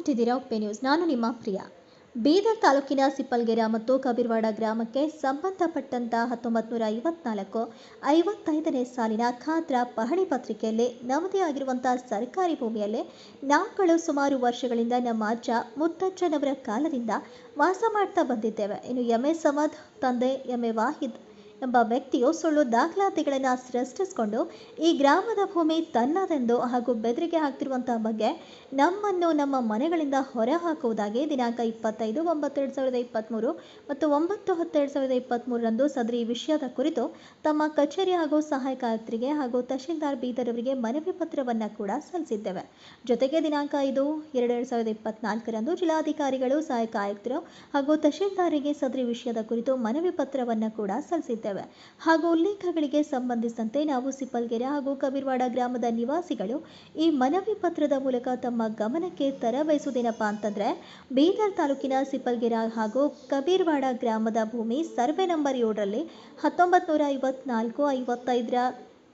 ನೋಡ್ತಿದ್ದೀರಾ ಉಪ್ಪೆ ನ್ಯೂಸ್. ನಾನು ನಿಮ್ಮ ಪ್ರಿಯ. ಬೀದರ್ ತಾಲೂಕಿನ ಸಿಪ್ಪಲ್ಗೆರ ಮತ್ತು ಕಬೀರ್ವಾಡ ಗ್ರಾಮಕ್ಕೆ ಸಂಬಂಧಪಟ್ಟಂತ ಹತ್ತೊಂಬತ್ತು ನೂರ ಐವತ್ನಾಲ್ಕು, ಐವತ್ತೈದನೇ ಸಾಲಿನ ಖಾತ್ರ ಪಹಣಿ ಪತ್ರಿಕೆಯಲ್ಲಿ ನಮ್ಮದೇ ಸರ್ಕಾರಿ ಭೂಮಿಯಲ್ಲಿ ನಾವುಗಳು ಸುಮಾರು ವರ್ಷಗಳಿಂದ ನಮ್ಮ ಅಜ್ಜ ಮುತ್ತಜ್ಜನವರ ಕಾಲದಿಂದ ವಾಸ ಮಾಡ್ತಾ ಬಂದಿದ್ದೇವೆ. ಇನ್ನು ಎಂ ಸಮದ್, ತಂದೆ ಎ ವಾಹಿದ್ ಎಂಬ ವ್ಯಕ್ತಿಯು ಸುಳ್ಳು ದಾಖಲಾತಿಗಳನ್ನು ಸೃಷ್ಟಿಸಿಕೊಂಡು ಈ ಗ್ರಾಮದ ಭೂಮಿ ತನ್ನದೆಂದು ಹಾಗೂ ಬೆದರಿಕೆ ಹಾಕ್ತಿರುವಂತಹ ಬಗ್ಗೆ ನಮ್ಮನ್ನು ನಮ್ಮ ಮನೆಗಳಿಂದ ಹೊರಹಾಕುವುದಾಗಿ ದಿನಾಂಕ ಇಪ್ಪತ್ತೈದು ಒಂಬತ್ತು ಎರಡು ಸಾವಿರದ ಇಪ್ಪತ್ತ್ಮೂರು ಮತ್ತು ಒಂಬತ್ತು ಹತ್ತು ಎರಡು ಸಾವಿರದ ಇಪ್ಪತ್ತ್ಮೂರರಂದು ಸದರಿ ವಿಷಯದ ಕುರಿತು ತಮ್ಮ ಕಚೇರಿ ಹಾಗೂ ಸಹಾಯಕ ಆಯುಕ್ತರಿಗೆ ಹಾಗೂ ತಹಶೀಲ್ದಾರ್ ಬೀದರ್ ಅವರಿಗೆ ಮನವಿ ಪತ್ರವನ್ನು ಕೂಡ ಸಲ್ಲಿಸಿದ್ದೇವೆ. ಜೊತೆಗೆ ದಿನಾಂಕ ಐದು ಎರಡು ಎರಡು ಸಾವಿರದ ಇಪ್ಪತ್ನಾಲ್ಕರಂದು ಜಿಲ್ಲಾಧಿಕಾರಿಗಳು, ಸಹಾಯಕ ಆಯುಕ್ತರು ಹಾಗೂ ತಹಶೀಲ್ದಾರಿಗೆ ಸದರಿ ವಿಷಯದ ಕುರಿತು ಮನವಿ ಪತ್ರವನ್ನು ಕೂಡ ಸಲ್ಲಿಸಿದ್ದೇವೆ. ಹಾಗೂ ಉಲ್ಲೇಖಗಳಿಗೆ ಸಂಬಂಧಿಸಿದಂತೆ ನಾವು ಸಿಪ್ಪಲ್ಗೆರೆ ಹಾಗೂ ಕಬೀರ್ವಾಡ ಗ್ರಾಮದ ನಿವಾಸಿಗಳು ಈ ಮನವಿ ಪತ್ರದ ಮೂಲಕ ತಮ್ಮ ಗಮನಕ್ಕೆ ತರಬಯಸುವುದೇನಪ್ಪ ಅಂತಂದ್ರೆ, ಬೀದರ್ ತಾಲೂಕಿನ ಸಿಪಲ್ಗೆರೆ ಹಾಗೂ ಕಬೀರ್ವಾಡ ಗ್ರಾಮದ ಭೂಮಿ ಸರ್ವೆ ನಂಬರ್ ಏಳರಲ್ಲಿ ಹತ್ತೊಂಬತ್ತು ನೂರ ಐವತ್ನಾಲ್ಕು ಐವತ್ತೈದರ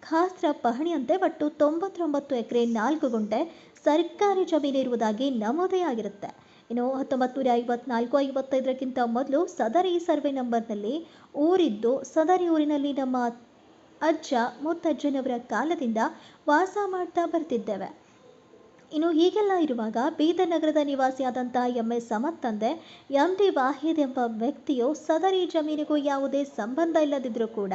ಖಾಸ್ತ್ರ ಪಹಣಿಯಂತೆ ಒಟ್ಟು ತೊಂಬತ್ತೊಂಬತ್ತು ಎಕರೆ ನಾಲ್ಕು ಗುಂಟೆ ಸರ್ಕಾರಿ ಜಮೀನಿರುವುದಾಗಿ ಇರುವುದಾಗಿ ನಮೂದೇ ಆಗಿರುತ್ತೆ ಇನ್ನು ಹತ್ತೊಂಬತ್ತು ನೂರ ಐವತ್ನಾಲ್ಕು, ಐವತ್ತೈದರಕ್ಕಿಂತ ಮೊದಲು ಸದರಿ ಸರ್ವೆ ನಂಬರ್ನಲ್ಲಿ ಊರಿದ್ದು, ಸದರಿ ಊರಿನಲ್ಲಿ ನಮ್ಮ ಅಜ್ಜ ಮುತ್ತಜ್ಜನವರ ಕಾಲದಿಂದ ವಾಸ ಮಾಡ್ತಾ ಬರ್ತಿದ್ದೇವೆ. ಇನ್ನು ಹೀಗೆಲ್ಲ ಇರುವಾಗ ಬೀದರ್ ನಗರದ ನಿವಾಸಿಯಾದಂತಹ ಎಂ ಎಸ್ ಸಮತ್ ತಂದೆ ಎಂ ಡಿ ವಾಹಿದ್ ಎಂಬ ವ್ಯಕ್ತಿಯು ಸದರಿ ಜಮೀನಿಗೂ ಯಾವುದೇ ಸಂಬಂಧ ಇಲ್ಲದಿದ್ದರೂ ಕೂಡ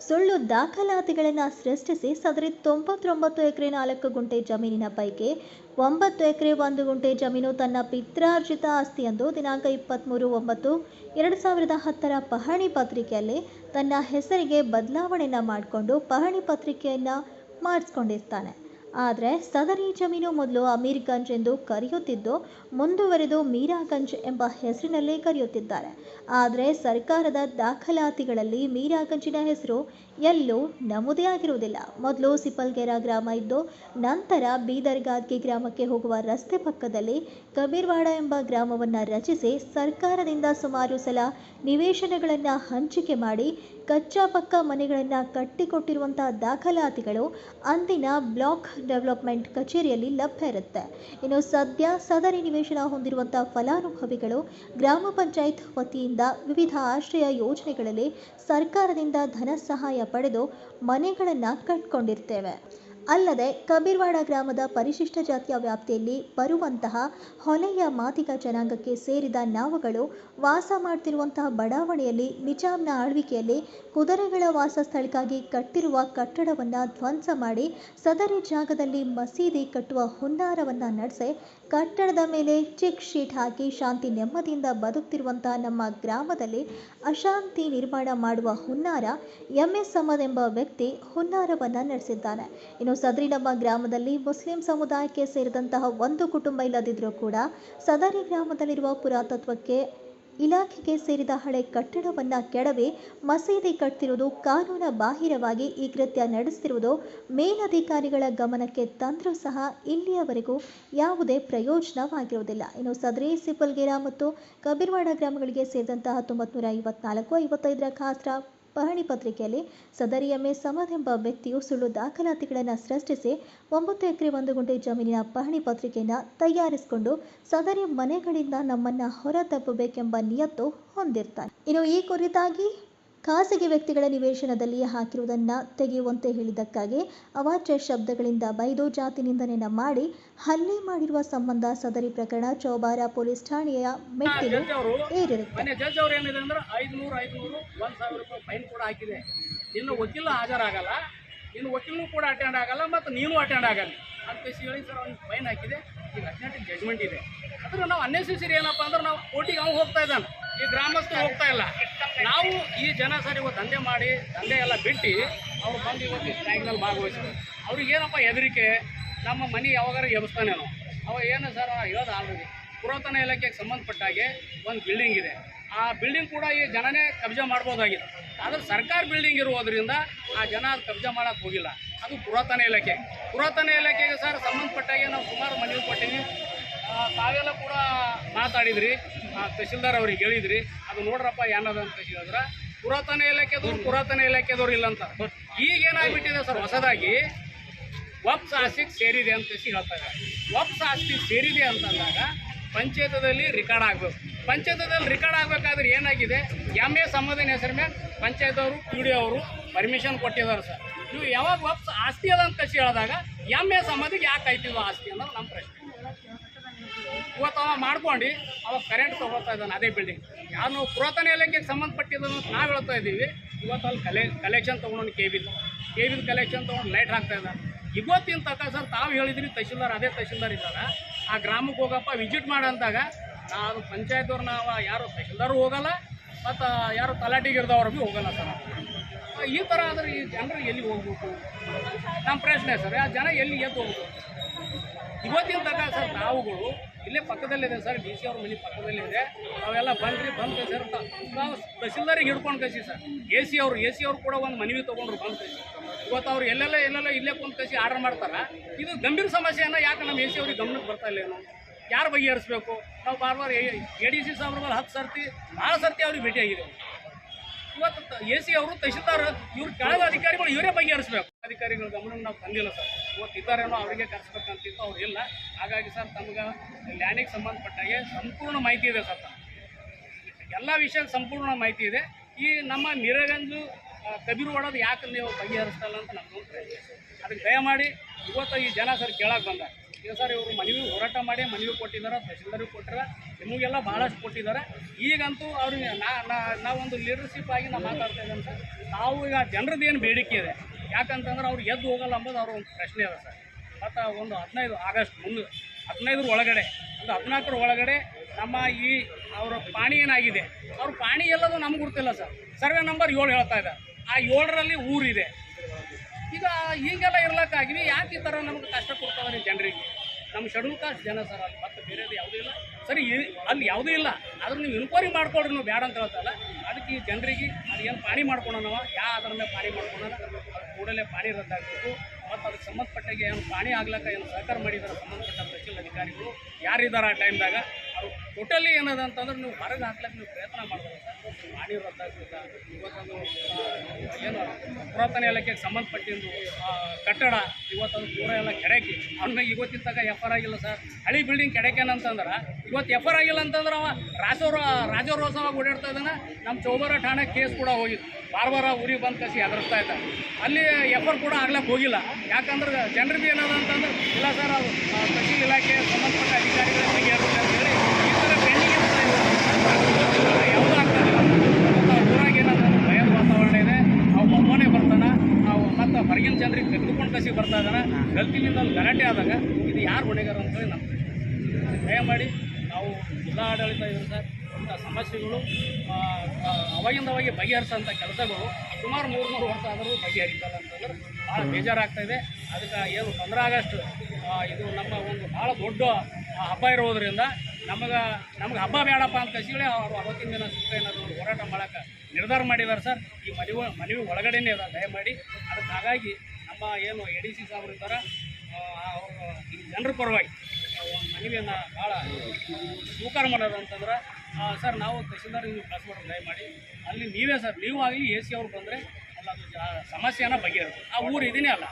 ಸುಳ್ಳು ದಾಖಲಾತಿಗಳನ್ನು ಸೃಷ್ಟಿಸಿ ಸದರಿ ತೊಂಬತ್ತೊಂಬತ್ತು ಎಕರೆ ನಾಲ್ಕು ಗುಂಟೆ ಜಮೀನಿನ ಪೈಕಿ ಒಂಬತ್ತು ಎಕರೆ ಒಂದು ಗುಂಟೆ ಜಮೀನು ತನ್ನ ಪಿತ್ರಾರ್ಜಿತ ಆಸ್ತಿ ಎಂದು ದಿನಾಂಕ ಇಪ್ಪತ್ತ್ಮೂರು ಒಂಬತ್ತು ಎರಡು ಸಾವಿರದ ಹತ್ತರ ಪಹಣಿ ಪತ್ರಿಕೆಯಲ್ಲಿ ತನ್ನ ಹೆಸರಿಗೆ ಬದಲಾವಣೆಯನ್ನು ಮಾಡಿಕೊಂಡು ಪಹಣಿ ಪತ್ರಿಕೆಯನ್ನು ಮಾಡಿಸ್ಕೊಂಡಿರ್ತಾನೆ. ಆದರೆ ಸದರಿ ಜಮೀನು ಮೊದಲು ಅಮೀರ್ಗಂಜ್ ಎಂದು ಕರೆಯುತ್ತಿದ್ದು, ಮುಂದುವರೆದು ಮೀರಾಗಂಜ್ ಎಂಬ ಹೆಸರಿನಲ್ಲೇ ಕರೆಯುತ್ತಿದ್ದಾರೆ. ಆದರೆ ಸರ್ಕಾರದ ದಾಖಲಾತಿಗಳಲ್ಲಿ ಮೀರಾಗಂಜಿನ ಹೆಸರು ಎಲ್ಲೂ ನಮೂದೇ ಆಗಿರುವುದಿಲ್ಲ. ಮೊದಲು ಸಿಪಲ್ಗೆರಾ ಗ್ರಾಮ ಇದ್ದು, ನಂತರ ಬೀದರ್ಗಾದ್ಗೆ ಗ್ರಾಮಕ್ಕೆ ಹೋಗುವ ರಸ್ತೆ ಪಕ್ಕದಲ್ಲಿ ಕಬೀರ್ವಾಡ ಎಂಬ ಗ್ರಾಮವನ್ನು ರಚಿಸಿ ಸರ್ಕಾರದಿಂದ ಸುಮಾರು ಸಲ ನಿವೇಶನಗಳನ್ನು ಹಂಚಿಕೆ ಮಾಡಿ ಕಚ್ಚಾ ಪಕ್ಕ ಮನೆಗಳನ್ನು ಕಟ್ಟಿಕೊಟ್ಟಿರುವಂಥ ದಾಖಲಾತಿಗಳು ಅಂದಿನ ಬ್ಲಾಕ್ ಡೆವಲಪ್ಮೆಂಟ್ ಕಚೇರಿಯಲ್ಲಿ ಲಭ್ಯ ಇರುತ್ತೆ. ಇನ್ನು ಸದ್ಯ ಸದರಿ ನಿವೇಶನ ಹೊಂದಿರುವಂಥ ಫಲಾನುಭವಿಗಳು ಗ್ರಾಮ ಪಂಚಾಯತ್ ವತಿಯಿಂದ ವಿವಿಧ ಆಶ್ರಯ ಯೋಜನೆಗಳಲ್ಲಿ ಸರ್ಕಾರದಿಂದ ಧನ ಸಹಾಯ ಪಡೆದು ಮನೆಗಳನ್ನು ಕಟ್ಕೊಂಡಿರ್ತೇವೆ. ಅಲ್ಲದೆ ಕಬೀರ್ವಾಡ ಗ್ರಾಮದ ಪರಿಶಿಷ್ಟ ಜಾತಿಯ ವ್ಯಾಪ್ತಿಯಲ್ಲಿ ಬರುವಂತಹ ಹೊಲೆಯ ಮಾದಿಗ ಜನಾಂಗಕ್ಕೆ ಸೇರಿದ ನಾವುಗಳು ವಾಸ ಮಾಡ್ತಿರುವಂತಹ ಬಡಾವಣೆಯಲ್ಲಿ ನಿಜಾಂನ ಆಳ್ವಿಕೆಯಲ್ಲಿ ಕುದುರೆಗಳ ವಾಸ ಸ್ಥಳಕ್ಕಾಗಿ ಕಟ್ಟಿರುವ ಕಟ್ಟಡವನ್ನು ಧ್ವಂಸ ಮಾಡಿ ಸದರಿ ಜಾಗದಲ್ಲಿ ಮಸೀದಿ ಕಟ್ಟುವ ಹುನ್ನಾರವನ್ನು ನಡೆಸಿ ಕಟ್ಟಡದ ಮೇಲೆ ಚೆಕ್ ಶೀಟ್ ಹಾಕಿ ಶಾಂತಿ ನೆಮ್ಮದಿಯಿಂದ ಬದುಕ್ತಿರುವಂತಹ ನಮ್ಮ ಗ್ರಾಮದಲ್ಲಿ ಅಶಾಂತಿ ನಿರ್ಮಾಣ ಮಾಡುವ ಹುನ್ನಾರ ಎಂ ಎಸ್ ಸಮದ್ ಎಂಬ ವ್ಯಕ್ತಿ ಹುನ್ನಾರವನ್ನು ನಡೆಸಿದ್ದಾನೆ. ಇನ್ನು ಸದರಿ ನಮ್ಮ ಗ್ರಾಮದಲ್ಲಿ ಮುಸ್ಲಿಂ ಸಮುದಾಯಕ್ಕೆ ಸೇರಿದಂತಹ ಒಂದು ಕುಟುಂಬ ಇಲ್ಲದಿದ್ದರೂ ಕೂಡ ಸದರಿ ಗ್ರಾಮದಲ್ಲಿರುವ ಪುರಾತತ್ವಕ್ಕೆ ಇಲಾಖೆಗೆ ಸೇರಿದ ಹಳೆ ಕಟ್ಟಡವನ್ನು ಕೆಡವಿ ಮಸೀದಿ ಕಟ್ತಿರುವುದು ಕಾನೂನ ಬಾಹಿರವಾಗಿ ಈ ಕೃತ್ಯ ನಡೆಸ್ತಿರುವುದು ಮೇಲಧಿಕಾರಿಗಳ ಗಮನಕ್ಕೆ ತಂದರೂ ಸಹ ಇಲ್ಲಿಯವರೆಗೂ ಯಾವುದೇ ಪ್ರಯೋಜನವಾಗಿರುವುದಿಲ್ಲ. ಇನ್ನು ಸದ್ರಿ ಸಿಪಲ್ಗೇರಾ ಮತ್ತು ಕಬೀರ್ವಾಡ ಗ್ರಾಮಗಳಿಗೆ ಸೇರಿದಂತಹ ಹತ್ತೊಂಬತ್ತು ನೂರ ಐವತ್ನಾಲ್ಕು, ಐವತ್ತೈದರ ಖಾಸ್ತ್ರ ಪಹಣಿ ಪತ್ರಿಕೆಯಲ್ಲಿ ಸದರಿ ಎಂಎ ಸಮದ್ ಎಂಬ ವ್ಯಕ್ತಿಯು ಸುಳ್ಳು ದಾಖಲಾತಿಗಳನ್ನು ಸೃಷ್ಟಿಸಿ ಒಂಬತ್ತು ಎಕರೆ ಒಂದು ಗುಂಟೆ ಜಮೀನಿನ ಪಹಣಿ ಪತ್ರಿಕೆಯನ್ನು ತಯಾರಿಸಿಕೊಂಡು ಸದರಿ ಮನೆಗಳಿಂದ ನಮ್ಮನ್ನು ಹೊರತಪ್ಪಬೇಕೆಂಬ ನಿಯತ್ತು ಹೊಂದಿರ್ತಾನೆ. ಇನ್ನು ಈ ಕುರಿತಾಗಿ ಖಾಸಗಿ ವ್ಯಕ್ತಿಗಳ ನಿವೇಶನದಲ್ಲಿ ಹಾಕಿರುವುದನ್ನು ತೆಗೆಯುವಂತೆ ಹೇಳಿದ್ದಕ್ಕಾಗಿ ಅವಾಚ್ಯ ಶಬ್ದಗಳಿಂದ ಬೈದು ಜಾತಿ ನಿಂದನೆ ಮಾಡಿ ಹಲ್ಲೆ ಮಾಡಿರುವ ಸಂಬಂಧ ಸದರಿ ಪ್ರಕರಣ ಚೌಬಾರ ಪೊಲೀಸ್ ಠಾಣೆಯ ಮೆಟ್ಟಿಲು ಏರಿರುತ್ತೆ. ಇನ್ನು ವಕೀಲ ಹಾಜರಾಗಲ್ಲ ಇನ್ನು ವಕೀಲನು ಕೂಡ ಅಟೆಂಡ್ ಆಗಲ್ಲ ಮತ್ತು ನೀನು ಅಟೆಂಡ್ ಆಗಲ್ಲ. ಅಂತ ಹೇಳಿ ಸರ್ ಅವ್ನಿಗೆ ಫೈನ್ ಹಾಕಿದೆ. ಈಗ ಹದಿನೆಂಟು ಜಡ್ಜ್ಮೆಂಟ್ ಇದೆ. ಅಂದ್ರೆ ನಾವು ಅನ್ನೆಸೆಸರಿ ಏನಪ್ಪ ಅಂದ್ರೆ ನಾವು ಕೋರ್ಟಿಗೆ ಅವ್ನು ಹೋಗ್ತಾ ಇದ್ದಾನೆ. ಈ ಗ್ರಾಮಸ್ಥರು ಹೋಗ್ತಾ ಇಲ್ಲ. ನಾವು ಈ ಜನ ಸರ್ ಇವತ್ತು ದಂಧೆ ಮಾಡಿ ದಂಧೆ ಎಲ್ಲ ಬಿಟ್ಟು ಅವ್ರು ಬಂದು ಇವತ್ತು ಸ್ಟ್ರೈಕ್ನಲ್ಲಿ ಭಾಗವಹಿಸಿದ್ರು. ಅವ್ರಿಗೆ ಏನಪ್ಪ ಹೆದರಿಕೆ? ನಮ್ಮ ಮನೆ ಯಾವಾಗಾರ ಎಬ್ಸ್ತಾನೇನೋ ಅವ ಏನು ಸರ್ ಹೇಳೋದು ಆಲ್ರೆಡಿ. ಪುರಾತನ ಇಲಾಖೆಗೆ ಸಂಬಂಧಪಟ್ಟ ಹಾಗೆ ಒಂದು ಬಿಲ್ಡಿಂಗ್ ಇದೆ. ಆ ಬಿಲ್ಡಿಂಗ್ ಕೂಡ ಈ ಜನನೇ ಕಬ್ಜಾ ಮಾಡ್ಬೋದಾಗಿದೆ ಆದರೆ ಸರ್ಕಾರ ಬಿಲ್ಡಿಂಗ್ ಇರುವುದರಿಂದ ಆ ಜನ ಅದು ಕಬ್ಜಾ ಮಾಡೋಕ್ಕೆ ಹೋಗಿಲ್ಲ. ಅದು ಪುರಾತನ ಇಲಾಖೆ. ಪುರಾತನ ಇಲಾಖೆಗೆ ಸರ್ ಸಂಬಂಧಪಟ್ಟಾಗೆ ನಾವು ಸುಮಾರು ಮನವಿ ಕೊಟ್ಟೀವಿ ಆ, ತಾವೆಲ್ಲ ಕೂಡ ಮಾತಾಡಿದ್ರಿ. ಆ, ತಹಶೀಲ್ದಾರ್ ಅವ್ರಿಗೆ ಹೇಳಿದ್ರಿ ಅದು ನೋಡ್ರಪ್ಪ ಏನದ ಅಂತ ಹೇಳಿದ್ರೆ ಪುರಾತನ ಇಲಾಖೆದವ್ರು ಪುರಾತನ ಇಲಾಖೆದವ್ರು ಇಲ್ಲ ಅಂತ ಈಗ ಏನಾಗ್ಬಿಟ್ಟಿದೆ ಸರ್ ಹೊಸದಾಗಿ ವಪ್ಸ್ ಆಸ್ತಿಗೆ ಸೇರಿದೆ ಅಂತ ಹೇಳ್ತಾ ಇದ್ದಾರೆ. ವಾಪಸ್ ಆಸ್ತಿ ಸೇರಿದೆ ಅಂತಂದಾಗ ಪಂಚಾಯತದಲ್ಲಿ ರೆಕಾರ್ಡ್ ಆಗಬೇಕು. ಪಂಚಾಯತದಲ್ಲಿ ರೆಕಾರ್ಡ್ ಆಗಬೇಕಾದ್ರೆ ಏನಾಗಿದೆ? ಎಂ ಎ ಸಂಬಂಧನ ಹೆಸರು ಮೇಲೆ ಪಂಚಾಯತ್ ಅವರು ಪಿ ಡಿ ಅವರು ಪರ್ಮಿಷನ್ ಕೊಟ್ಟಿದ್ದಾರೆ ಸರ್. ನೀವು ಯಾವಾಗ ವಾಪಸ್ ಆಸ್ತಿ ಅದ ಅಂತ ಹೇಳಿದಾಗ ಎಂ ಎ ಸಂಬಂಧಿಗೆ ಯಾಕೆ ಆಯ್ತಿಲ್ಲ ಆಸ್ತಿ ಅನ್ನೋದು ನಮ್ಮ ಪ್ರಶ್ನೆ. ಇವತ್ತು ಅವ ಮಾಡ್ಕೊಂಡು, ಅವ ಕರೆಂಟ್ ತಗೋತಾ ಇದ್ದಾನೆ ಅದೇ ಬಿಲ್ಡಿಂಗ್ ಯಾರು ಪುರಾತನ ಇಲಾಖೆಗೆ ಸಂಬಂಧಪಟ್ಟಿದ್ದು ಅಂತ ನಾವು ಹೇಳ್ತಾ ಇದ್ದೀವಿ. ಇವತ್ತು ಅಲ್ಲಿ ಕಲೆ ಕಲೆಕ್ಷನ್ ತೊಗೊಂಡು ಕೆ ಬಿಲ್ ಕೆ ಕಲೆಕ್ಷನ್ ತೊಗೊಂಡು ಲೈಟ್ ಹಾಕ್ತಾ ಇದ್ದಾರೆ ಇವತ್ತಿನ ತನಕ ಸರ್ ತಾವು ಹೇಳಿದ್ರಿ ತಹಶೀಲ್ದಾರ್, ಅದೇ ತಹಶೀಲ್ದಾರ್ ಇದ್ದಾರೆ. ಆ ಗ್ರಾಮಕ್ಕೆ ಹೋಗಪ್ಪ ವಿಸಿಟ್ ಮಾಡಂದಾಗ ಅದು ಪಂಚಾಯತ್ದವ್ರು ನಾವು, ಯಾರು ತಹಶೀಲ್ದಾರು ಹೋಗಲ್ಲ, ಮತ್ತು ಯಾರು ತಲಾಟಿಗಿರ್ದವ್ರು ಭೀ ಹೋಗಲ್ಲ ಸರ್ ಈ ಥರ ಆದರೆ ಈ ಜನರು ಎಲ್ಲಿ ಹೋಗ್ಬೇಕು? ನಮ್ಮ ಪ್ರಶ್ನೆ ಸರ್ ಆ ಜನ ಎಲ್ಲಿ ಎದ್ದು ಹೋಗ್ಬೇಕು? ಇವತ್ತಿನ ತನಕ ಸರ್ ನಾವುಗಳು ಇಲ್ಲೇ ಪಕ್ಕದಲ್ಲಿದೆ ಸರ್, ಡಿ ಸಿ ಅವ್ರ ಮನೆ ಪಕ್ಕದಲ್ಲಿದೆ. ನಾವೆಲ್ಲ ಬಂದ್ರಿ, ಬಂದು ಸರ್ ನಾವು ತಹಸೀಲ್ದಾರಿಗೆ ಹಿಡ್ಕೊಂಡು ಕಸಿ ಸರ್. ಎ ಸಿ ಅವರು, ಎ ಸಿ ಅವ್ರು ಕೂಡ ಒಂದು ಮನವಿ ತೊಗೊಂಡ್ರು ಬಂದು ಕಸಿ ಇವತ್ತು ಅವ್ರು ಎಲ್ಲೆಲ್ಲ ಎಲ್ಲೆಲ್ಲ ಇಲ್ಲೇ ಕುಂತು ಕಸಿ ಆರ್ಡರ್ ಮಾಡ್ತಾರೆ. ಇದು ಗಂಭೀರ ಸಮಸ್ಯೆಯನ್ನು ಯಾಕೆ ನಮ್ಮ ಎ ಸಿ ಅವ್ರಿಗೆ ಗಮನಕ್ಕೆ ಬರ್ತಾ ಇಲ್ಲ ಏನು? ಯಾರು ಬಗೆಹರಿಸ್ಬೇಕು? ನಾವು ಬಾರ್ ಬಾರ್ ಎ ಡಿ ಸಿ ಸಾಹೇಬ್ರ ಮೇಲೆ ಹತ್ತು ಸರ್ತಿ ಭಾಳ ಸರ್ತಿ ಅವ್ರಿಗೆ ಭೇಟಿಯಾಗಿದ್ದೇವೆ. ಇವತ್ತು ಎ ಸಿ ಅವರು ತಹಶೀಲ್ದಾರ್, ಇವ್ರು ಕೆಳಗ ಅಧಿಕಾರಿಗಳು ಇವರೇ ಬಗೆಹರಿಸಬೇಕು. ಅಧಿಕಾರಿಗಳ ಗಮನ ನಾವು ತಂದಿಲ್ಲ ಸರ್. ಇವತ್ತು ಇದ್ದಾರೇನೋ ಅವರಿಗೆ ಕರೆಸ್ಬೇಕಂತಿತ್ತು, ಅವ್ರು ಇಲ್ಲ. ಹಾಗಾಗಿ ಸರ್, ತಮ್ಗೆ ಲ್ಯಾಂಡಿಗೆ ಸಂಬಂಧಪಟ್ಟಾಗೆ ಸಂಪೂರ್ಣ ಮಾಹಿತಿ ಇದೆ ಸರ್. ಎಲ್ಲ ವಿಷಯದ ಸಂಪೂರ್ಣ ಮಾಹಿತಿ ಇದೆ. ಈ ನಮ್ಮ ನಿರಗಂಜು ಕಬೀರು ಹೊಡೋದು ಯಾಕೆ ನೀವು ಬಗೆಹರಿಸ್ತಲ್ಲ ಅಂತ ನಮ್ಮ ಅದಕ್ಕೆ ದಯಮಾಡಿ ಇವತ್ತು ಈ ಜನ ಸರ್ ಕೇಳಕ್ಕೆ ಬಂದ ಸರ್, ಇವರು ಮನವಿ ಹೋರಾಟ ಮಾಡಿ ಮನವಿ ಕೊಟ್ಟಿದ್ದಾರೆ ತಹಸೀಲ್ದಾರಿಗೆ ಕೊಟ್ಟಿದ್ದಾರೆ, ನಿಮಗೆಲ್ಲ ಭಾಳಷ್ಟು ಕೊಟ್ಟಿದ್ದಾರೆ. ಈಗಂತೂ ಅವ್ರಿಗೆ ನಾ ನಾವೊಂದು ಲೀಡರ್ಶಿಪ್ ಆಗಿ ನಾವು ಮಾತಾಡ್ತಾ ಇದ್ದೇನೆ ಸರ್. ನಾವು ಈಗ ಜನರದ್ದು ಏನು ಬೇಡಿಕೆ ಇದೆ. ಯಾಕಂತಂದ್ರೆ ಅವ್ರು ಎದ್ದು ಹೋಗಲ್ಲ ಅಂಬೋದು ಅವ್ರ ಒಂದು ಪ್ರಶ್ನೆ ಇದೆ ಸರ್. ಮತ್ತು ಒಂದು ಹದಿನೈದು ಆಗಸ್ಟ್ ಮುಂದೆ, ಹದಿನೈದರ ಒಳಗಡೆ, ಒಂದು ಹದಿನಾಲ್ಕರ ಒಳಗಡೆ ನಮ್ಮ ಈ ಅವರ ಪಾಣಿ ಏನಾಗಿದೆ? ಅವ್ರ ಪಾಣಿ ಎಲ್ಲದು ನಮ್ಗೆ ಗೊತ್ತಿಲ್ಲ ಸರ್. ಸರ್ವೆ ನಂಬರ್ ಏಳು ಹೇಳ್ತಾ ಇದೆ ಆ ಏಳರಲ್ಲಿ ಊರಿದೆ. ಈಗ ಈಗೆಲ್ಲ ಇರ್ಲಕ್ಕಾಗಿವಿ. ಯಾಕೆ ಈ ಥರ ನಮ್ಗೆ ಕಷ್ಟ ಕೊಡ್ತಾವ್ರಿ ಜನರಿಗೆ? ನಮ್ಮ ಶೆಡ್ಯೂಲ್ ಕಾಸ್ಟ್ ಜನ ಸರ್ ಅಲ್ಲಿ, ಮತ್ತೆ ಬೇರೆದು ಯಾವುದೂ ಇಲ್ಲ. ಸರಿ ಅಲ್ಲಿ ಯಾವುದೂ ಇಲ್ಲ. ಆದ್ರೆ ನೀವು ಇನ್ಕ್ವೈರಿ ಮಾಡ್ಕೊಡ್ರಿ, ನೀವು ಬೇಡ ಅಂತ ಹೇಳ್ತಲ್ಲ ಅದಕ್ಕೆ ಈ ಜನರಿಗೆ ಅದು ಏನು ಪಾಣಿ ಮಾಡ್ಕೊಳೋಣವ ಯಾ ಅದ್ರ ಮೇಲೆ ಪಾಣಿ ಮಾಡ್ಕೊಳೋಣ? ಕೂಡಲೇ ಪಾಣಿ ರದ್ದಾಗಬೇಕು. ಮತ್ತು ಅದಕ್ಕೆ ಸಂಬಂಧಪಟ್ಟಾಗೆ ಏನು ಪಾಣಿ ಆಗ್ಲಕ್ಕ ಏನು ಸಹಕಾರ ಮಾಡಿದಾರೆ ಸಂಬಂಧಪಟ್ಟ ತಹಶೀಲ್ ಅಧಿಕಾರಿಗಳು, ಯಾರಿದ್ದಾರೆ ಆ ಟೈಮ್ದಾಗ ಅವ್ರು ಟೋಟಲಿ ಏನದ ಅಂತಂದ್ರೆ ನೀವು ಹೊರಗೆ ಹಾಕ್ಲಿಕ್ಕೆ ನೀವು ಪ್ರಯತ್ನ ಮಾಡ್ಬೋದು ಸರ್. ಪಾಣಿ ರದ್ದಾಗ್ತದ ಇವತ್ತೊಂದು ಏನು ಪುರಾತನ ಇಲಾಖೆಗೆ ಸಂಬಂಧಪಟ್ಟಿದ್ದು ಕಟ್ಟಡ, ಇವತ್ತೊಂದು ಪೂರ ಎಲ್ಲ ಕೆಡಕಿ ಅವ್ನ ಇವತ್ತಿನ ತಗ ಎಫ್ ಆಗಿಲ್ಲ ಸರ್. ಹಳಿ ಬಿಲ್ಡಿಂಗ್ ಕೆಡಕೇನಂತಂದ್ರೆ ಇವತ್ತು ಎಫ್ ಆಗಿಲ್ಲ ಅಂತಂದ್ರೆ ಅವ ರಾಜೋರ ರಾಜೋರೋತ್ಸವ ಓಡಾಡ್ತಾ ಇದ್ದಾನೆ. ನಮ್ಮ ಚೌಬರ ಠಾಣೆ ಕೇಸ್ ಕೂಡ ಹೋಗಿತ್ತು. ಬಾರ ಬಾರ ಊರಿಗೆ ಬಂದು ಕಸಿ ಎದುರಿಸ್ತಾ ಇದ್ದ ಅಲ್ಲಿ ಎಫ್ ಕೂಡ ಆಗ್ಲಕ್ಕೆ ಹೋಗಿಲ್ಲ. ಯಾಕಂದ್ರೆ ಜನರಿಗೆ ಏನದ ಅಂತಂದ್ರೆ, ಇಲ್ಲ ಸರ್, ಅದು ಕೃಷಿ ಇಲಾಖೆ ಸಂಬಂಧಪಟ್ಟ ಅಧಿಕಾರಿಗಳ ಬಗ್ಗೆ ಅಂತ ಹೇಳಿ ಈ ಥರ ಪೆಂಡಿಂಗ್ ಇರ್ತಾ ಇದೆ ಯಾವುದೂ ಆಗ್ತಾ ಇಲ್ಲ ಮತ್ತು ಊರಾಗ ಏನಂದ್ರೆ ಭಯದ ವಾತಾವರಣ ಇದೆ ಅವು ಒಬ್ಬನೇ ಬರ್ತಾನ ನಾವು ಮತ್ತು ಹೊರಗಿನ ಜನರಿಗೆ ತೆಗೆದುಕೊಂಡು ಕಸಿ ಬರ್ತಾ ಇದ್ದಾನೆ ಗಲ್ತಿನಿಂದ ಅಲ್ಲಿ ಗಲಾಟೆ ಆದಾಗ ಇದು ಯಾರು ಹೊಣೆಗಾರ ಅಂತೇಳಿ ನಮ್ಮ ದಯಮಾಡಿ ನಾವು ಜಿಲ್ಲಾ ಆಡಳಿತ ಇದೆ ಸರ್ ಸಮಸ್ಯೆಗಳು ಅವಾಗಿಂದವಾಗಿ ಬಗೆಹರಿಸೋಂಥ ಕೆಲಸಗಳು ಸುಮಾರು ಮೂರು ಮೂರು ವರ್ಷ ಆದರೂ ಬಗೆಹರಿಸಲ್ಲ ಅಂತಂದ್ರೆ ಭಾಳ ಬೇಜಾರಾಗ್ತಾ ಇದೆ. ಅದಕ್ಕೆ ಏನು ಪಂದ್ರ ಆಗಸ್ಟ್ ಇದು ನಮ್ಮ ಒಂದು ಭಾಳ ದೊಡ್ಡ ಹಬ್ಬ ಇರೋದರಿಂದ ನಮಗೆ, ನಮ್ಗೆ ಹಬ್ಬ ಬೇಡಪ್ಪ ಅಂತ ಕಸಿಗಳೇ ಅವರು ಅವತ್ತಿನ ದಿನ ಸುತ್ತ ಏನಾದರೂ ಹೋರಾಟ ಮಾಡೋಕ್ಕೆ ನಿರ್ಧಾರ ಮಾಡಿದ್ದಾರೆ ಸರ್. ಈ ಮನವಿ ಮನವಿ ಒಳಗಡೆನೇ ಅದ, ದಯಮಾಡಿ. ಅದಕ್ಕೆ ಹಾಗಾಗಿ ನಮ್ಮ ಏನು ಎ ಡಿ ಸಿ ಸಾಬ್ರು ಇದ್ದಾರೆ ಅವರು ಜನರ ಪರವಾಗಿ ಮನವಿಯನ್ನು ಭಾಳ ಸ್ವೀಕಾರ ಮಾಡೋದು ಅಂತಂದ್ರೆ ಸರ್, ನಾವು ತಹಸೀಲ್ದಾರ್ ನೀವು ಕಳಿಸ್ಬಿಡ್ರಿ ದಯಮಾಡಿ. ಅಲ್ಲಿ ನೀವೇ ಸರ್, ನೀವು ಆಗಲಿ ಎ ಸಿ ಅವ್ರು ಬಂದರೆ ಅಲ್ಲ, ಅದು ಸಮಸ್ಯೆನ ಬಗೆಹರುತ್ತೆ ಆ ಊರು ಇದೀನೇ ಅಲ್ಲ.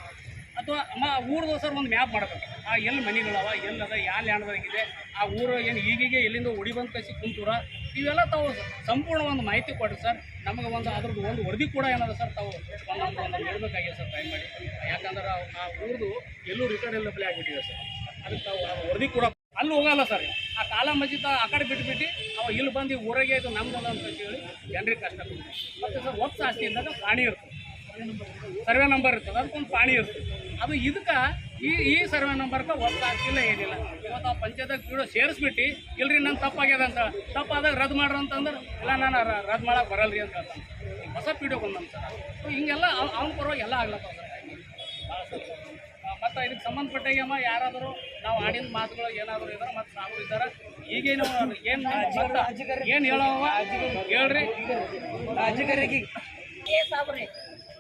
ಅಥವಾ ಮ ಊರ್ದು ಸರ್ ಒಂದು ಮ್ಯಾಪ್ ಮಾಡಬೇಕು. ಆ, ಎಲ್ಲಿ ಮನೆಗಳವ ಎಲ್ಲದ ಯಾವ ಲ್ಯಾಂಡ್ದಾಗಿದೆ, ಆ ಊರು ಏನು ಈಗೀಗೆ ಎಲ್ಲಿಂದ ಉಡಿ ಬಂದು ಕಸಿ ಕುಂತೂರ, ಇವೆಲ್ಲ ತಾವು ಸಂಪೂರ್ಣ ಒಂದು ಮಾಹಿತಿ ಕೊಡ್ರಿ ಸರ್. ನಮಗೆ ಒಂದು ಅದ್ರದ್ದು ಒಂದು ವರದಿ ಕೂಡ ಏನದ ಸರ್, ತಾವು ಒಂದು ಒಂದು ಸರ್ ಟ್ರೈ ಮಾಡಿ ಯಾಕಂದ್ರೆ ಆ- ಊರ್ದು ಎಲ್ಲೂ ಎಲ್ಲ ಇಲ್ಲಬಲಿ ಆಗಿಬಿಟ್ಟಿದೆ ಸರ್. ವರದಿ ಕೂಡ ಅಲ್ಲಿ ಹೋಗಲ್ಲ ಸರ್. ಆ ಕಾಲ ಮಜಿತ ಆ ಕಡೆ ಬಿಟ್ಬಿಟ್ಟು ಅವ ಇಲ್ಲಿ ಬಂದು ಊರಾಗೆ ಇದು ನಮ್ದಲ್ಲ ಅಂತ ಹೇಳಿ ಜನರಿಗೆ ಕಷ್ಟ ಮತ್ತು ಸರ್, ಒಪ್ಸ ಆಸ್ತಿ ಇದ್ದಾಗ ಪ್ರಾಣಿ ಇರ್ತದೆ. ಸರ್ವೆ ನಂಬರ್ ಇರ್ತದೆ, ಅದಕ್ಕೊಂದು ಪಾಣಿ ಇರ್ತದೆ. ಅದು ಇದಕ್ಕೆ ಈ ಈ ಸರ್ವೆ ನಂಬರ್ಗೆ ಒಪ್ಪ ಆಸ್ತಿಲ್ಲ ಏನಿಲ್ಲ. ಇವತ್ತು ಆ ಪಂಚಾಯತ್ಗೆ ಬಿಡೋ ಸೇರಿಸ್ಬಿಟ್ಟು, ಇಲ್ರಿ ನನ್ನ ತಪ್ಪಾಗ್ಯದ ಅಂತ, ತಪ್ಪಾದಾಗ ರದ್ದು ಮಾಡ್ರಿ ಅಂತಂದ್ರೆ, ಇಲ್ಲ ನಾನು ರದ್ದು ಮಾಡಕ್ಕೆ ಬರಲ್ರಿ ಅಂತ ಹೊಸ ಪೀಡಿಯೋ ಬಂದ ಸರ್ ಸೊ ಹಿಂಗೆಲ್ಲ ಅವ್ನ ಪರವಾಗಿ ಎಲ್ಲ ಆಗ್ಲತ್ತ ಸರ್. ಮತ್ತು ಇದಕ್ಕೆ ಸಂಬಂಧಪಟ್ಟಾಗ ಅಮ್ಮ ಯಾರಾದರೂ ನಾವು ಆಡಿದ ಮಾತುಗಳು ಏನಾದರೂ ಇದ್ದಾರೆ ಮತ್ತು ನಾವು ಇದ್ದಾರೆ ಈಗೇನು ಏನು ಏನು ಹೇಳೋವ ಹೇಳ್ರಿ. ಏ ಸಾಬ್ರಿ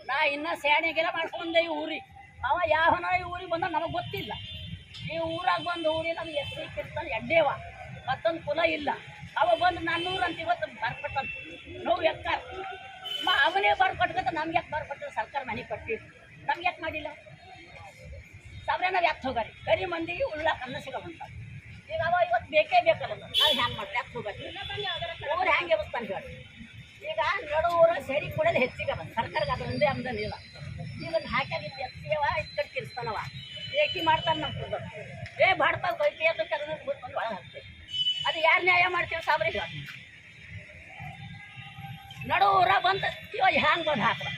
ನಾ ಇನ್ನೂ ಸ್ಯಾಣಿಗೆಲ್ಲ ಮಾಡ್ಕೊಂಡೆ ಈ ಊರಿ ಅವ ಯಾವನ ಈ ಊರಿಗೆ ಬಂದ ನಮಗೆ ಗೊತ್ತಿಲ್ಲ. ಈ ಊರಾಗ ಬಂದು ಊರಿ ನಮ್ಗೆ ಎಸ್ ಕಿರ್ತಾನೆ ಎಡ್ಡೇವ. ಮತ್ತೊಂದು ಕುಲ ಇಲ್ಲ. ಅವ ಬಂದು ನನ್ನೂರು ಅಂತ ಇವತ್ತು ಬರ್ಕೊಟ್ಟಂತ. ನೋವು ಎಕ್ಕಾರ. ಅವನೇ ಬರ್ಕೊಟ್ಕತ್ತ ನಮ್ಗೆ ಯಾಕೆ ಬರ್ಕೊಟ್ಟ ಸರ್ಕಾರ ಮನೆ ಕೊಟ್ಟಿದ್ದು ನಮ್ಗೆ ಯಾಕೆ ಮಾಡಿಲ್ಲ? ಸಾವಿರಾನ ಯಾಕೆ ಹೋಗಾರಿ ಕರಿ ಮಂದಿಗೆ ಉಳ್ಳಾಕ ಅನ್ನ ಸಿಗವಂತ ಈಗ ಅವ ಇವತ್ತು ಬೇಕೇ ಬೇಕಲ್ಲ ನಾವು ಹ್ಯಾಂಗೆ ಮಾಡಿ ಯಾಕೆ ಹೋಗಾರಿ ಊರು ಹ್ಯಾಂಗೆ ಎಬ್ಬಿಸ್ತಾನೆ ಹೇಳಿ. ಈಗ ನಡು ಸರಿ ಕೂಡ ಹೆಚ್ಚಿಗೆ ಬಂದು ಸರ್ಕಾರಕ್ಕೆ ಅದು ಅಂದಿಲ್ಲ ಆಮದನಿ ಇಲ್ಲ ಈಗ ಹಾಕ್ಯಾಗಿತ್ತು ಎತ್ತಿಯವ ಇಕ್ಕಟ್ಟು ಕಿರಿಸ್ತಾನವ ಏಕಿ ಮಾಡ್ತಾನೆ ನಮ್ಮ ಕುಡ್ದು ಏ ಬಾಡ್ತಾವ ಬೈಕಿ ಅದು ಕರೆದು ಬಂದು ಒಳಗೆ ಹಾಕ್ತೀವಿ. ಅದು ಯಾರು ನ್ಯಾಯ ಮಾಡ್ತೀವಿ ಸಾಬ್ರಿ ಹೇಳಿ. ನಡು ಊರ ಬಂದು ಇವ ಹ್ಯಾಂಗೆ ಬಂದು ಹಾಕ್ರ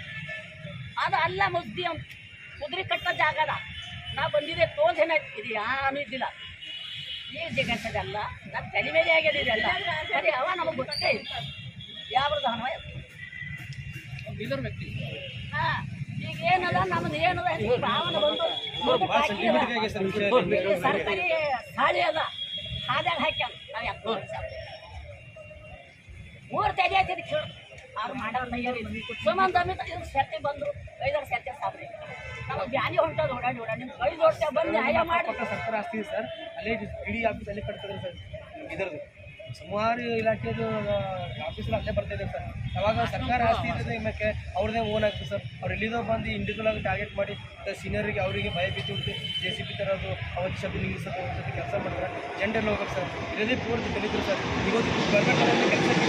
ಅದು ಅಲ್ಲ ಮುದ್ದಿ ಅಂತ ಕಟ್ಟೋ ಜಾಗದ. ನಾ ಬಂದಿದ್ದೆ ತೋಲ್ಸೇನ ಇದು ಯಾನು ಇದ್ದಿಲ್ಲ. ಈ ಜಗತ್ತದಲ್ಲ ನಮ್ಮ ತಲೆ ಮೇಲೆ ಆಗ್ಯದ ಇದೆಲ್ಲ. ಸರಿ ಅವ ನಮಗೆ ಗೊತ್ತೇ ಇಲ್ಲ. ಯಾವ್ದು? ಹಣ ಬೀದರ್ ವ್ಯಕ್ತಿ. ಹಾಂ ಈಗ ಏನದ ನಮ್ದು ಏನದ? ಭಾವನ ಬಂದು ಸರ್ಕಾರಿ ಸಾಲಿ ಅದ. ಹಾದ್ಯಾಗ ಹಾಕ್ಯಾನ? ನಾವು ಯಾಕೆ ಮೂರು ತೆಗೆ ಐತಿದ್ ಕೇಳು ಅವ್ರು ಮಾಡೋರು ತಯಾರಿ ಸುಮನ್ ದಮಿತ ಇದು ಸೆತ್ತೆ ಬಂದ್ರು. ಐದಾರು ಸೆತ್ತೆ ಸಾಬ್ರಿ. ನಮಗೆ ಬ್ಯಾನಿ ಹೊಂಟೋದು ಓಡಾಡಿ ಓಡಾಡಿ ನಿಮ್ಮ ಐದು ವರ್ಷ ಬಂದು ನ್ಯಾಯ ಮಾಡಿ ಸರ್ಕಾರ ಆಸ್ತಿ ಇದೆ ಸರ್. ಅಲ್ಲೇ ಇಡೀ ಆಫೀಸ್ ಅಲ್ಲೇ ಸರ್. ಸುಮಾರು ಇಲಾಖೆದು ಆಫೀಸಲ್ಲಿ ಅಲ್ಲೇ ಬರ್ತಾ ಇದೆ ಸರ್. ಅವಾಗ ಸರ್ಕಾರ ಆಸ್ತಿ ಇದ್ದರೆ ನಿಮಗೆ ಅವ್ರದ್ದೇ ಓನ್ ಆಗ್ತದೆ ಸರ್. ಅವ್ರು ಎಲ್ಲಿದೋ ಬಂದು ಇಂಡಿವಿಜುವಲ್ ಆಗಿ ಟಾರ್ಗೆಟ್ ಮಾಡಿ ಸೀನಿಯರಿಗೆ ಅವರಿಗೆ ಭಯ ಭೀತಿ ಉಂಟು. ಜೆ ಸಿ ಪಿ ತರೋದು ಅವಧಿ ಶಬ್ದ ನಿಲ್ಲಿಸೋದು ಕೆಲಸ ಮಾಡ್ತಾರೆ. ಜೆಂಡರ್ ಹೋಗ್ಬೇಕು ಸರ್. ಇರೋದೇ ಪೂರ್ತಿ ಕಲಿತರು ಸರ್. ಇವತ್ತು ಗೌರ್ಮೆಂಟ್ ಕೆಲಸಕ್ಕೆ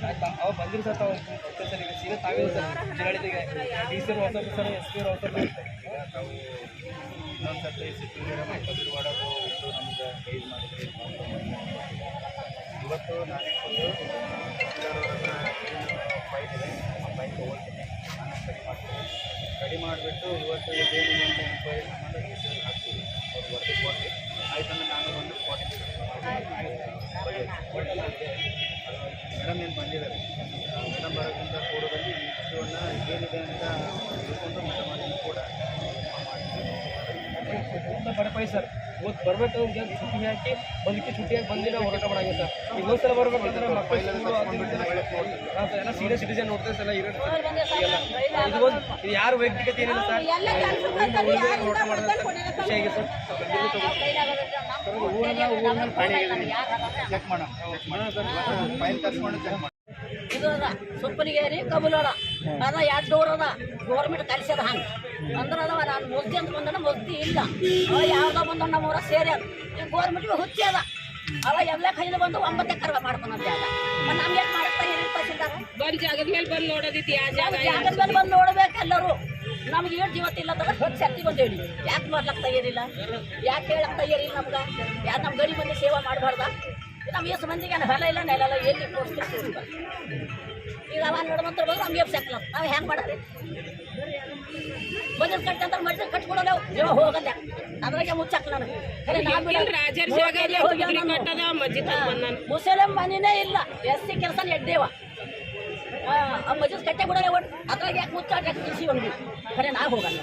ಆಯ್ತಾ? ಅವ ಬಂದಿರು ಸರ್ ತಾವು ಸರ್ ಈಗ ಸೀರೆ ತಾವೇ ಸರ್ ಜಿಲ್ಲಾಡಳಿತಗೆ ಡಿ ಸಿ ಅವ್ರು ಹೊಸ ಸರ್ ಎಸ್ ಪಿ ಅವ್ರು ಹೊಸ ನಾವು ಇನ್ನೊಂದ್ಸತಿ ಸಿಟ್ಟಿಗೆ ಮಾಡೋದು ಇದು ನಮ್ಗೆ ಗೈಡ್ ಮಾಡಿದ್ರಿ ಇವತ್ತು ನಾನೇ ಬಂದು ಫೈಲ್ ಇದೆ. ಆ ಫೈಟ್ ತೊಗೊಳ್ತೀನಿ ನಾನು ಸ್ಟಡಿ ಮಾಡ್ತೀನಿ. ಸ್ಟಡಿ ಮಾಡಿಬಿಟ್ಟು ಇವತ್ತು ಇದೇನಿದೆ ಅಂತ ಎಂಕ್ವೈರಿ ಮಾಡಿ ರಿಸಲ್ಟ್ ಹಾಕ್ತೀವಿ. ಅವ್ರು ವರದಿ ಕೊಟ್ಟು ಆಯ್ತಂದ್ರೆ ನಾನು ಬಂದು ಮೇಡಮ್ ಏನು ಬಂದಿದ್ದಾರೆ? ಮೇಡಮ್ ಬರೋದ್ರಿಂದ ಕೂಡದಲ್ಲಿ ಈ ವಿಷಯವನ್ನು ಏನಿದೆ ಅಂತ ತಿಳ್ಕೊಂಡು ಮೇಡಮ್ ಅದನ್ನು ಕೂಡ ತುಂಬ ಬಡಪಾಯಿ ಸರ್. ಇವತ್ತು ಬರಬೇಕು ಅಂತ ಚುಟ್ಟಿ ಹಾಕಿ ಬಂದಕ್ಕೆ ಚುಟ್ಟಿ ಹಾಕಿ ಬಂದಿಲ್ಲ ಹೋರಾಟ ಮಾಡಾಗೆ ಸರ್. ಇನ್ನೊಂದು ಸಲ ಬರ್ಬೇಕಂದ್ರೆ ಮಕ್ಕಳು ಎಲ್ಲ ಸೀನಿಯರ್ ಸಿಟಿಸನ್ ನೋಡ್ತಾರೆ ಸರ್ ಎಲ್ಲ ಇರೋದು ಇದು ಒಂದು ಇದು ಯಾರು ವೈಯಕ್ತಿಕತೆ ಏನಿಲ್ಲ ಸರ್. ಹೋರಾಟ ಖುಷಿ ಆಗಿದೆ ಸರ್. ಸುಪ್ಪನಿಗೇರಿ ಕಬುಲೋಳ ಅದ ಎರಡು ಡೋರ್ ಅದ ಗೌರ್ಮೆಂಟ್ ಕಲಿಸದ ಹಂಗೆ ಅಂದ್ರೆ ಅದಾವ ನಾನು ಮುಗ್ದಿ ಅಂತ ಬಂದನ ಮುಗ್ದಿ ಇಲ್ಲ ಅವ ಯಾವ್ದೋ ಬಂದ ನಮ್ಮ ಊರ ಸೇರಿ ಅದ ಗೌರ್ಮೆಂಟ್ಗೆ ಹುಚ್ಚಿ ಅದ ಅವ ಎಲ್ಲ ಕೈಲಿ ಬಂದು ಒಂಬತ್ತು ಎಕರೆ ಮಾಡ್ಕೊಂಡ್ ಜಾಗ ನಮ್ಗೆ ಏನು ಮಾಡುತ್ತಾ ಏನು ತಹಸೀಲ್ದಾರ ಬಂದ್ ಜಾಗದ ಮೇಲೆ ಬಂದು ನೋಡೋದಿತ್ತು ಯಾವ ಜಾಗದ ಮೇಲೆ ಬಂದು ನೋಡ್ಬೇಕು ಎಲ್ಲರೂ ನಮ್ಗೆ ಏನು ಜೀವತ್ತಿಲ್ಲ ಇಲ್ಲ ಅಂದ್ರೆ ಹೊತ್ತು ಶಕ್ತಿ ಬಂದೇಳಿ ಯಾಕೆ ಮಾಡ್ಲಕ್ಕೆ ತಯಾರಿಲ್ಲ? ಯಾಕೆ ಹೇಳಕ್ ತಯಾರಿಲ್ಲ ನಮ್ಗೆ? ಯಾಕೆ ನಮ್ಮ ಗಡಿ ಮಂದಿ ಸೇವೆ ಮಾಡಬಾರ್ದ? ನಮ್ಮ ಎಷ್ಟು ಮಂದಿಗೆ ಏನು ಹೊಲ ಇಲ್ಲ ನೆಲ ಇಲ್ಲ ಎಲ್ಲಿ ತೋರಿಸ್ತೀವಿ ಈಗ ಅವ ನೋಡ್ಬಂತ ಬಂದ್ರೆ ನಮ್ಗೆ ಎಫ್ ಸಾಕಲ್ಲ ನಾವು ಹೆಂಗೆ ಮಾಡ್ರಿ ಬಂದ್ರೆ ಕಟ್ಟ ಅಂತ ಮಜಲ್ ಕಟ್ಕೊಡಲ್ಲ ಜೀವ ಹೋಗಲ್ಲ ಅದ್ರಾಗೆ ಮುಚ್ಚಾಕ ನನಗೆ ಖರೆ ನಾ ಬಿಡಲ್ಲ. ಮುಸಲಿಂ ಮನಿನೇ ಇಲ್ಲ. ಎಸ್ ಸಿ ಕೆಲಸ ಎಡ್ಡೇವ अब मज़बूत कहते बुरा लेवल अगर एक मुझ चार टैक्स किसी बंदी खरे ना होगा ना।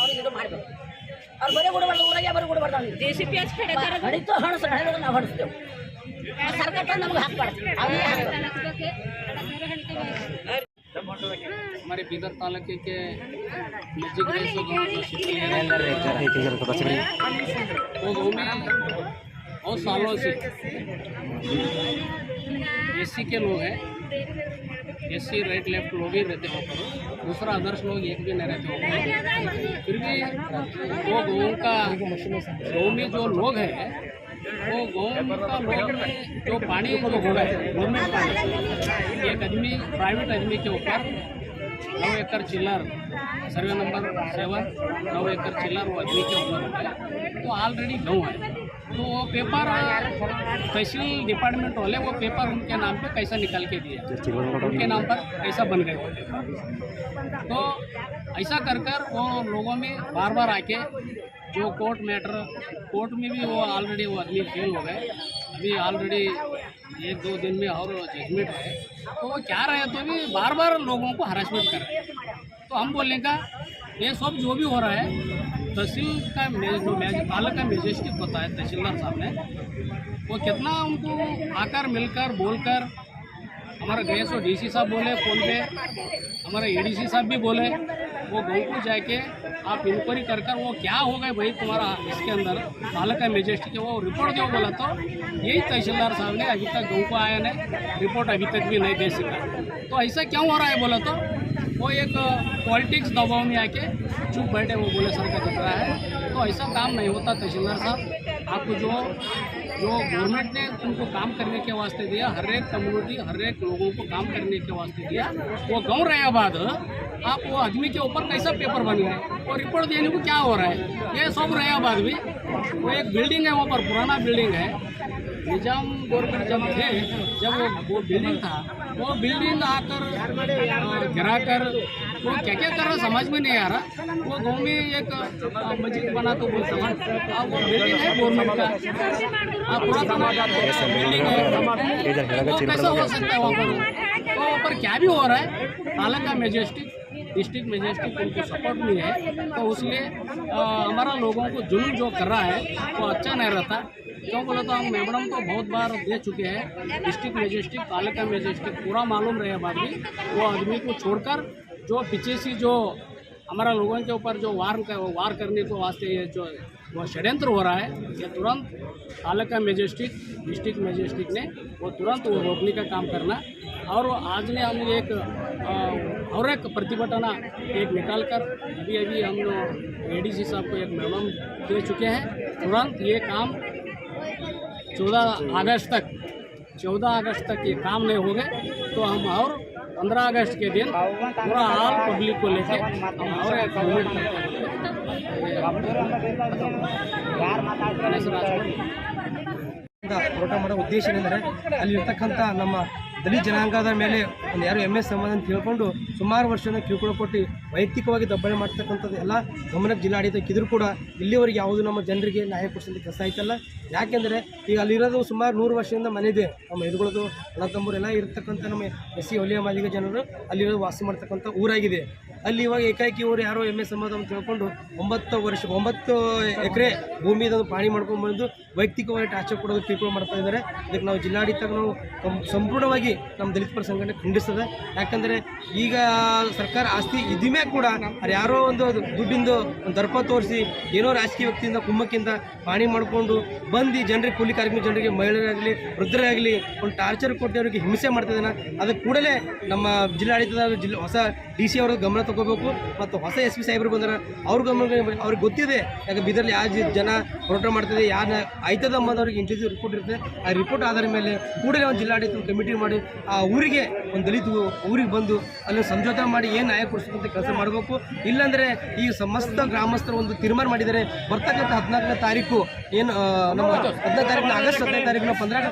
और ये तो मार दो। और बड़े बड़े बड़े बड़े बड़े बड़े बड़े देसी प्याज खड़े कर घड़ी तो हणस घड़े लोग ना हणस दो सरकार का नमक हाथ पड़ता है हमारे बीदर तालुके के म्यूज़िक तो वो भूमि और सालों से। एससी के लोग हैं। एससी राइट लेफ़्ट लोग ही रहते हैं वहाँ पर। दूसरा अदर्स लोग एक भी नहीं रहते वहाँ पर। फिर भी वो गाँव का, गाँव में जो लोग हैं, वो गाँव का लोग जो पानी जो हो रहा है गवर्नमेंट पानी। एक आदमी प्राइवेट आदमी के ऊपर नौ एकड़ चिल्लर सर्वे नंबर सेवन नौ एकड़ चिल्लर वो आदमी के ऊपर है। तो ऑलरेडी गाँव है। तो वो पेपर, तहसील डिपार्टमेंट वाले, वो पेपर उनके नाम पे कैसा निकाल के दिए उनके नाम पर कैसा बन गए वो पेपर तो ऐसा कर कर वो लोगों में बार बार आके जो कोर्ट मैटर, कोर्ट में भी वो ऑलरेडी वो आदमी फेल हो गए। अभी ऑलरेडी एक दो दिन में और जजमेंट है तो वो क्या रहे तो भी बार बार लोगों को हरासमेंट कर रहे तो हम बोलेंगे, ये सब जो भी हो रहा है तहसील का जो मे- का मेजेस्टिक होता है तहसीलदार साहब ने, वो कितना उनको आकर मिलकर बोलकर हमारा गए सो डीसी साहब बोले, फ़ोन पे हमारे एडीसी साहब भी बोले, वो गाँव को जाके आप इंक्वायरी कर कर वो क्या हो गए भाई तुम्हारा इसके अंदर तालुका मेजेस्टिक है, वो रिपोर्ट दो बोला तो यही तहसीलदार साहब ने अभी तक गाँव को आया ने रिपोर्ट अभी तक भी नहीं दे सका। तो ऐसा क्यों हो रहा है बोला तो वो एक पॉलिटिक्स दबाव में आके चुप बैठे वो बोले, सर का खतरा है? तो ऐसा काम नहीं होता, तहसीलदार साहब। आपको जो जो गवर्नमेंट ने उनको काम करने के वास्ते दिया, हर एक कम्युनिटी हर एक लोगों को काम करने के वास्ते दिया, वो गाँव रहे बाद आप वो आदमी के ऊपर कैसा पेपर बन गए? और रिपोर्ट देने को क्या हो रहा है? ये सब रहे बाद भी, वो एक बिल्डिंग है, वहाँ पर पुराना बिल्डिंग है। निज़ाम गवर्नमेंट जब थे, जब वो बिल्डिंग था वो बिल्डिंग आकर गिरा कर वो क्या क्या कर रहा समझ में नहीं आ रहा। वो गाँव में एक मस्जिद बना तो बोलते हैं। अब वो बिल्डिंग है गवर्नमेंट का। अब पूरा समाज बिल्डिंग है। वो कैसा हो सकता है वहाँ पर? तो वहाँ पर क्या भी हो रहा है तालुका मेजेस्टिक डिस्ट्रिक्ट मेजेस्टिक उनको सपोर्ट नहीं है। तो इसलिए अ, हमारा लोगों को जुल्म जो कर रहा है वो तो अच्छा नहीं रहता। क्यों बोला तो हम मेमोरम तो बहुत बार दे चुके हैं। डिस्ट्रिक्ट मेजेस्टिक तालुका मेजेस्टिक पूरा मालूम रहे बाद भी वो आदमी को छोड़कर जो पीछे से जो हमारा लोगों के ऊपर जो वार का, वार करने को वास्ते ये जो, वो षड्यंत्र हो रहा है, ये तुरंत तालुका मेजेस्टिक डिस्ट्रिक्ट मेजेस्टिक ने वो तुरंत वो रोकने का काम करना। और आज ने हम एक और एक प्रतिभटना एक निकाल कर अभी अभी हम लोग ए साहब को एक मेमोरम दे चुके हैं। तुरंत ये काम चौदह अगस्त तक चौदह अगस्त तक ये काम नहीं हो गए तो हम और पंद्रह अगस्त के दिन पूरा ऑल पब्लिक को लेके हम और एक मूवमेंट करते ಇಂದ ಹೋರಾಟ ಮಾಡೋ ಉದ್ದೇಶ ಏನೆಂದರೆ ಅಲ್ಲಿರ್ತಕ್ಕಂಥ ನಮ್ಮ ದಲಿತ ಜನಾಂಗದ ಮೇಲೆ ಒಂದು ಯಾರು ಎಂ ಎಸ್ ಸಂಬಂಧ ತಿಳ್ಕೊಂಡು ಸುಮಾರು ವರ್ಷದ ಕಿರುಕುಳ ಕೊಟ್ಟು ವೈಯಕ್ತಿಕವಾಗಿ ದಬ್ಬಣೆ ಮಾಡ್ತಕ್ಕಂಥದ್ದು ಎಲ್ಲ ಗಮನಕ್ಕೆ ಜಿಲ್ಲಾಡಳಿತಕ್ಕೆ ಇದ್ರೂ ಕೂಡ ಇಲ್ಲಿವರೆಗೆ ಯಾವುದು ನಮ್ಮ ಜನರಿಗೆ ನ್ಯಾಯ ಕೊಡಿಸೋದು ಕೆಲಸ ಆಯ್ತಲ್ಲ. ಯಾಕೆಂದರೆ ಈಗ ಅಲ್ಲಿರೋದು ಸುಮಾರು ನೂರು ವರ್ಷದಿಂದ ಮನೆ ಇದೆ. ನಮ್ಮ ಎದುರುಗಳದು ಅಣ್ಣ ತಮ್ಮರು ಎಲ್ಲ ಇರ್ತಕ್ಕಂಥ ನಮ್ಮ ಎಸ್ ಸಿ ಹೊಲಿಯ ಮಾದಿಗ ಜನರು ಅಲ್ಲಿರೋದು ವಾಸ ಮಾಡ್ತಕ್ಕಂಥ ಊರಾಗಿದೆ. ಅಲ್ಲಿ ಇವಾಗ ಏಕಾಏಕಿ ಇವರು ಯಾರೋ ಎಂ ಸಂಬಂಧ ಅಂತ ತಿಳ್ಕೊಂಡು ಒಂಬತ್ತು ವರ್ಷ, ಒಂಬತ್ತು ಎಕರೆ ಭೂಮಿದೊಂದು ಪಾಣಿ ಮಾಡ್ಕೊಂಡು ಬಂದು ವೈಯಕ್ತಿಕವಾಗಿ ಟಾರ್ಚರ್ ಕೊಡೋದು ಪೀಪಲ್ ಮಾಡ್ತಾ ಇದ್ದಾರೆ. ಇದಕ್ಕೆ ನಾವು ಜಿಲ್ಲಾಡಳಿತ ನಾವು ಸಂಪೂರ್ಣವಾಗಿ ನಮ್ಮ ದಲಿತ ಪರ ಸಂಘಟನೆ ಖಂಡಿಸ್ತದೆ. ಯಾಕಂದರೆ ಈಗ ಸರ್ಕಾರ ಆಸ್ತಿ ಇದಿಮೆ ಕೂಡ ಅದು ಯಾರೋ ಒಂದು ದುಡ್ಡಿಂದು ಒಂದು ದರ್ಪ ತೋರಿಸಿ ಏನೋ ರಾಜಕೀಯ ವ್ಯಕ್ತಿಯಿಂದ ಕುಮ್ಮಕ್ಕಿಂದ ಪಾಣಿ ಮಾಡಿಕೊಂಡು ಬಂದು ಜನರಿಗೆ ಕೂಲಿ ಕಾರ್ಮಿಕ ಜನರಿಗೆ ಮಹಿಳೆಯರಾಗಲಿ, ವೃದ್ಧರಾಗಲಿ ಒಂದು ಟಾರ್ಚರ್ ಕೊಟ್ಟು ಅವರಿಗೆ ಹಿಂಸೆ ಮಾಡ್ತಿದ್ದಾನೆ ಅದಕ್ಕೆ ಕೂಡಲೇ ನಮ್ಮ ಜಿಲ್ಲಾಡಳಿತದ ಜಿಲ್ಲೆ ಹೊಸ ಡಿ ಸಿ ಅವರ ಗಮನ ತಗೋಬೇಕು. ಮತ್ತು ಹೊಸ ಎಸ್ ಪಿ ಸಾಹೇಬರು ಬಂದ್ರೆ ಅವ್ರ ಗಮನ ಅವ್ರಿಗೆ ಗೊತ್ತಿದೆ. ಯಾಕೆ ಬೀದರ್ಲಿ ಯಾವ ಜನ ಹೋರಾಟ ಮಾಡ್ತಿದೆ ಯಾರನ್ನ ಆಯ್ತದ ಅನ್ನೋದವ್ರಿಗೆ ಇಂಟರ್ವ್ಯೂ ರಿಪೋರ್ಟ್ ಇರುತ್ತೆ. ಆ ರಿಪೋರ್ಟ್ ಆಧಾರ ಮೇಲೆ ಕೂಡಲೇ ಒಂದು ಜಿಲ್ಲಾಡಳಿತ ಕಮಿಟಿ ಮಾಡಿ, ಆ ಊರಿಗೆ ಒಂದು ದಲಿತ ಊರಿಗೆ ಬಂದು ಅಲ್ಲಿ ಸಂಜೋತ ಮಾಡಿ ಏನು ನ್ಯಾಯ ಕೊಡಿಸೋದಂತ ಕೆಲಸ ಮಾಡಬೇಕು. ಇಲ್ಲಾಂದರೆ ಈ ಸಮಸ್ತ ಗ್ರಾಮಸ್ಥರು ಒಂದು ತೀರ್ಮಾನ ಮಾಡಿದರೆ. ಬರ್ತಕ್ಕಂಥ ಹದಿನಾಲ್ಕನೇ ತಾರೀಕು, ಏನು ನಮ್ಮ ಹದಿನೈದು ತಾರೀಕು, ಆಗಸ್ಟ್ ಹದಿನೈದು ತಾರೀಕು, ನಾವು